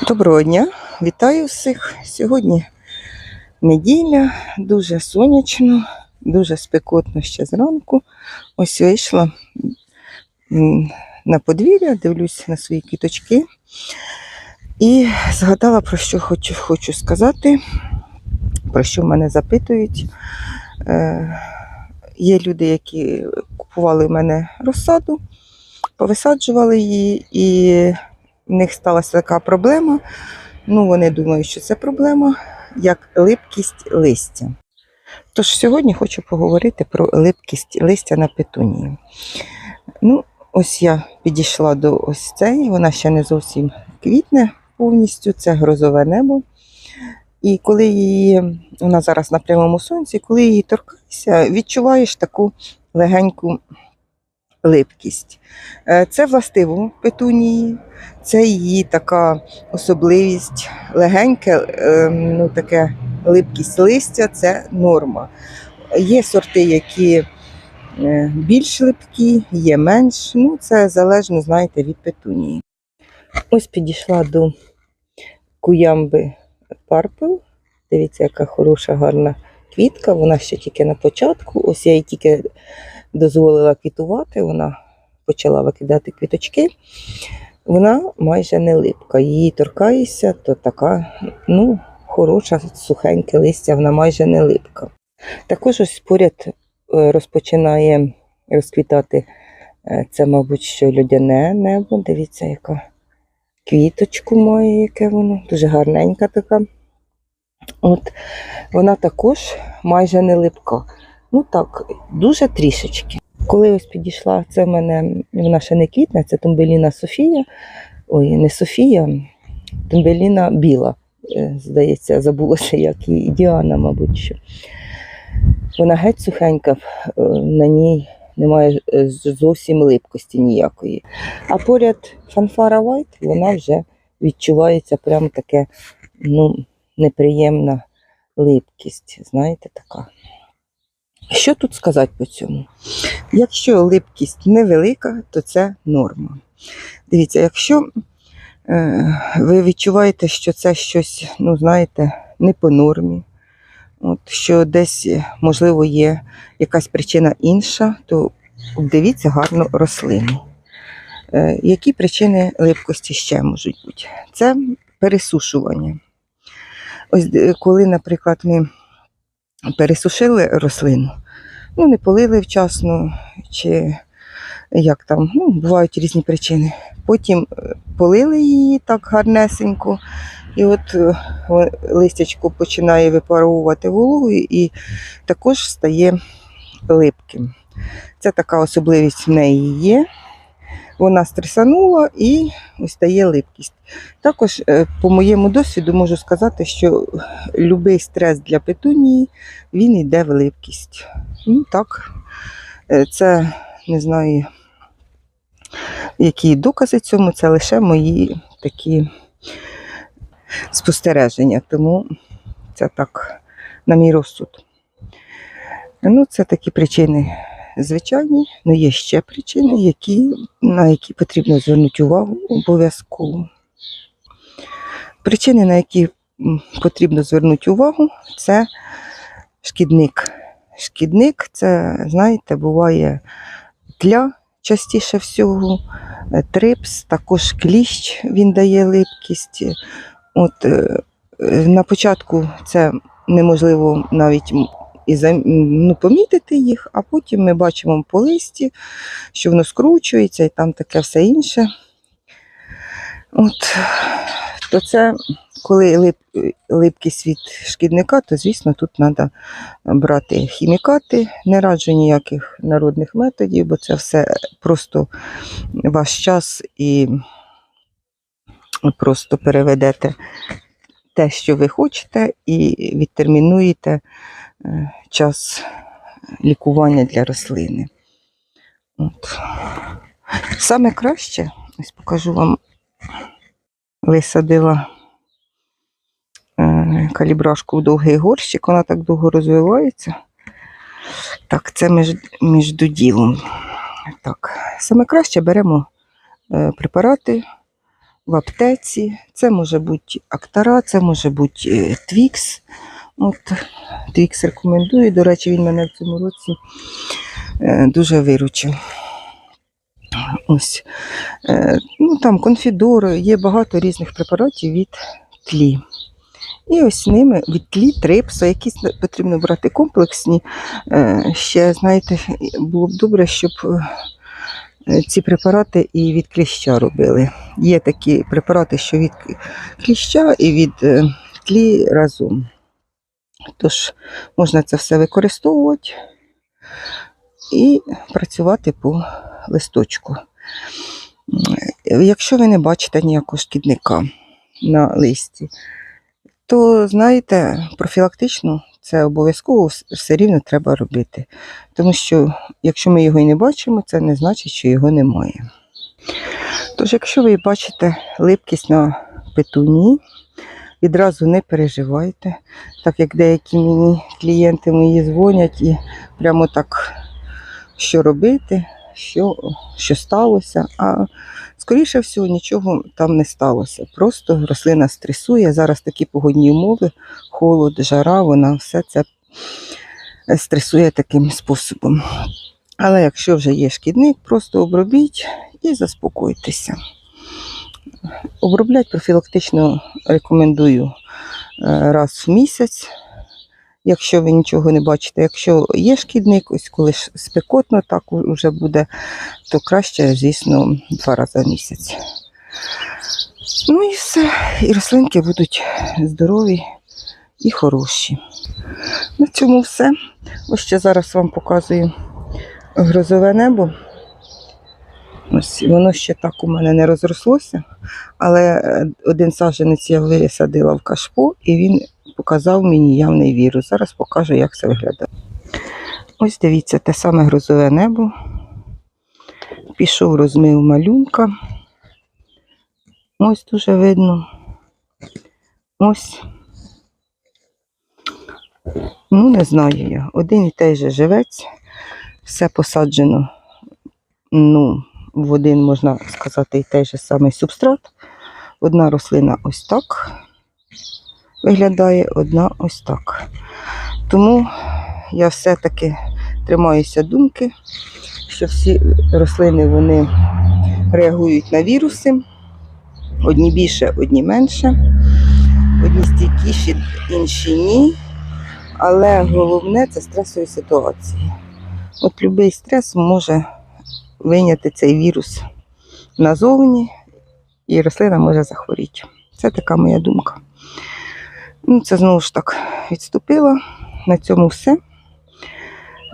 Доброго дня, вітаю всіх. Сьогодні неділя, дуже сонячно, дуже спекотно ще зранку. Ось вийшла на подвір'я, дивлюсь на свої квіточки і згадала, про що хочу, хочу сказати, про що мене запитують. Е, є люди, які купували в мене розсаду, повисаджували її, і в них сталася така проблема. Ну, вони думають, що це проблема, як липкість листя. Тож сьогодні хочу поговорити про липкість листя на петунії. Ну, ось я підійшла до ось цієї, вона ще не зовсім квітне повністю, це грозове небо. І коли її, вона зараз на прямому сонці, коли її торкаєшся, відчуваєш таку легеньку липкість. Е, Це властиво петунії, це її така особливість, легеньке, е, ну таке липкість листя це норма. Є сорти, які е, більш липкі, є менш. Ну, це залежно, знаєте, від петунії. Ось підійшла до куямби Purple. Дивіться, яка хороша, гарна квітка. Вона ще тільки на початку. Ось я їй тільки дозволила квітувати, вона почала викидати квіточки. Вона майже не липка. Її торкаєшся, то така, ну, хороша, сухеньке листя, вона майже не липка. Також ось поряд е, розпочинає розквітати е, це, мабуть, що людяне небо. Дивіться, яка квіточку має, яке воно, дуже гарненька така. От, вона також майже не липка. Ну так, дуже трішечки. Коли ось підійшла, це в мене, вона ще не квітне, це Тумбеліна Софія. Ой, не Софія, Тумбеліна біла. Е, Здається, забулося, як і Діана, мабуть. що. Вона геть сухенька, е, на ній немає е, зовсім липкості ніякої. А поряд фанфара White, вона вже відчувається прям таке, ну, неприємна липкість, знаєте, така. Що тут сказати по цьому? Якщо липкість невелика, то це норма. Дивіться, якщо е, ви відчуваєте, що це щось, ну, знаєте, не по нормі, от, що десь, можливо, є якась причина інша, то дивіться гарну рослину. Е, які причини липкості ще можуть бути? Це пересушування. Ось е, коли, наприклад, ми пересушили рослину, ну, не полили вчасно, чи як там, ну, бувають різні причини. Потім е, полили її так гарнесенько, і от е, листячко починає випаровувати вологу і також стає липким. Це така особливість в неї є. Вона стресанула і ось стає липкість. Також, е, по моєму досвіду, можу сказати, що будь-який стрес для петунії він йде в липкість. Ну так, е, це не знаю, які докази цьому, це лише мої такі спостереження. Тому це так, на мій розсуд. Ну, це такі причини звичайні, але є ще причини, які, на які потрібно звернути увагу обов'язково. Причини, на які потрібно звернути увагу, це шкідник. Шкідник це, знаєте, буває тля частіше всього, е, трипс, також кліщ він дає липкість. От, е, на початку це неможливо навіть і ну, помітити їх, а потім ми бачимо по листі, що воно скручується і там таке все інше. От, то це коли лип, липкість від шкідника, то звісно тут треба брати хімікати. Не раджу ніяких народних методів, бо це все просто ваш час і просто переведете те, що ви хочете, і відтермінуєте час лікування для рослини. От. Саме краще, ось покажу вам, висадила е, калібрашку в довгий горщик, вона так довго розвивається. Так, це між, між ділом. Так, саме краще беремо е, препарати в аптеці. Це може бути Актара, це може бути е, Твікс. От Твікс рекомендую. До речі, він мене в цьому році е, дуже виручив. Ось. Е, ну, там конфідор, є багато різних препаратів від тлі. І ось ними від тлі, трипса, якісь потрібно брати комплексні. Е, ще, знаєте, було б добре, щоб ці препарати і від кліща робили. Є такі препарати, що від кліща і від тлі разом. Тож можна це все використовувати і працювати по листочку. Якщо ви не бачите ніякого шкідника на листі, то знаєте, профілактично це обов'язково все рівно треба робити. Тому що якщо ми його і не бачимо, це не значить, що його немає. Тож, якщо ви бачите липкість на петуні, відразу не переживайте, так як деякі мені клієнти мої дзвонять і прямо так, що робити, що, що сталося. А скоріше всього, нічого там не сталося. Просто рослина стресує. Зараз такі погодні умови, холод, жара, вона все це стресує таким способом. Але якщо вже є шкідник, просто обробіть і заспокойтеся. Оброблять профілактично рекомендую е, раз в місяць, якщо ви нічого не бачите. Якщо є шкідник, ось коли спекотно так вже буде, то краще, звісно, два рази в місяць. Ну і все. І рослинки будуть здорові і хороші. На цьому все. Ось ще зараз вам показую грозове небо. Ось воно ще так у мене не розрослося, але е, один саджанець я висадила в кашпо, і він показав мені явний вірус. Зараз покажу, як це виглядає. Ось дивіться, те саме грозове небо. Пішов розмив малюнка. Ось дуже видно. Ось. Ну, не знаю я. Один і той же живець. Все посаджено. Ну, в один, можна сказати, і той же самий субстрат. Одна рослина ось так виглядає, одна ось так. Тому я все-таки тримаюся думки, що всі рослини вони реагують на віруси. Одні більше, одні менше. Одні стійкіші, інші ні. Але головне це стресові ситуації. От будь-який стрес може вийняти цей вірус назовні, і рослина може захворіти. Це така моя думка. Ну, це знову ж так відступила. На цьому все.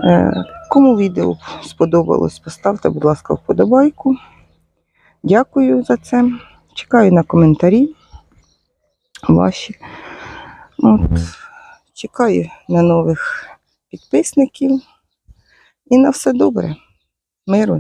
Е, Кому відео сподобалось, поставте, будь ласка, вподобайку. Дякую за це. Чекаю на коментарі ваші. От. Чекаю на нових підписників. І на все добре. Миру.